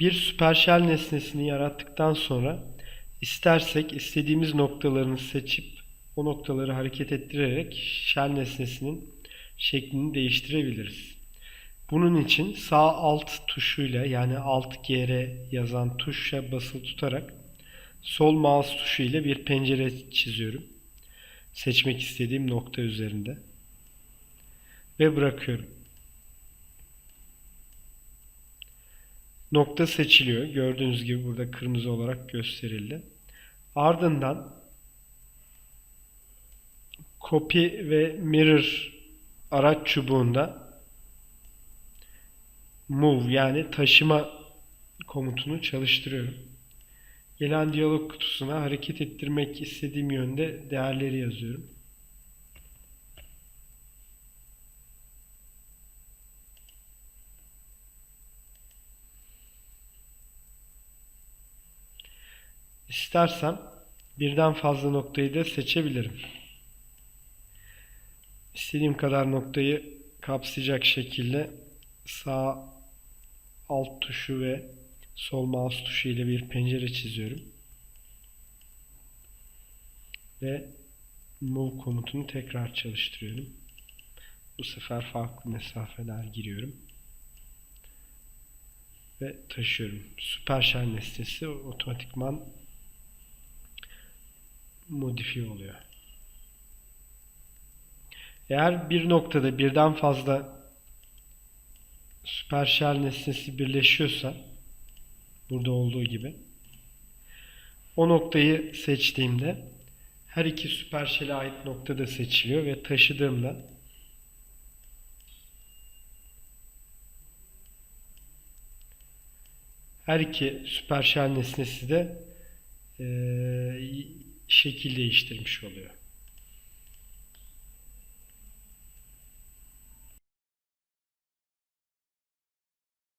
Bir süperşel nesnesini yarattıktan sonra istersek istediğimiz noktalarını seçip o noktaları hareket ettirerek shell nesnesinin şeklini değiştirebiliriz. Bunun için sağ alt tuşuyla yani alt GR yazan tuşa basılı tutarak sol mouse tuşu ile bir pencere çiziyorum. Seçmek istediğim nokta üzerinde. Ve bırakıyorum. Nokta seçiliyor. Gördüğünüz gibi burada kırmızı olarak gösterildi. Ardından copy ve mirror araç çubuğunda move yani taşıma komutunu çalıştırıyorum. Gelen diyalog kutusuna hareket ettirmek istediğim yönde değerleri yazıyorum. İstersem birden fazla noktayı da seçebilirim. İstediğim kadar noktayı kapsayacak şekilde sağ alt tuşu ve sol mouse tuşu ile bir pencere çiziyorum. Ve move komutunu tekrar çalıştırıyorum. Bu sefer farklı mesafeler giriyorum. Ve taşıyorum. Süpershell nesnesi otomatikman modifiye oluyor. Eğer bir noktada birden fazla süpershell nesnesi birleşiyorsa burada olduğu gibi o noktayı seçtiğimde her iki süpershell'e ait nokta da seçiliyor ve taşıdığımda her iki süpershell nesnesi de eee şekil değiştirmiş oluyor.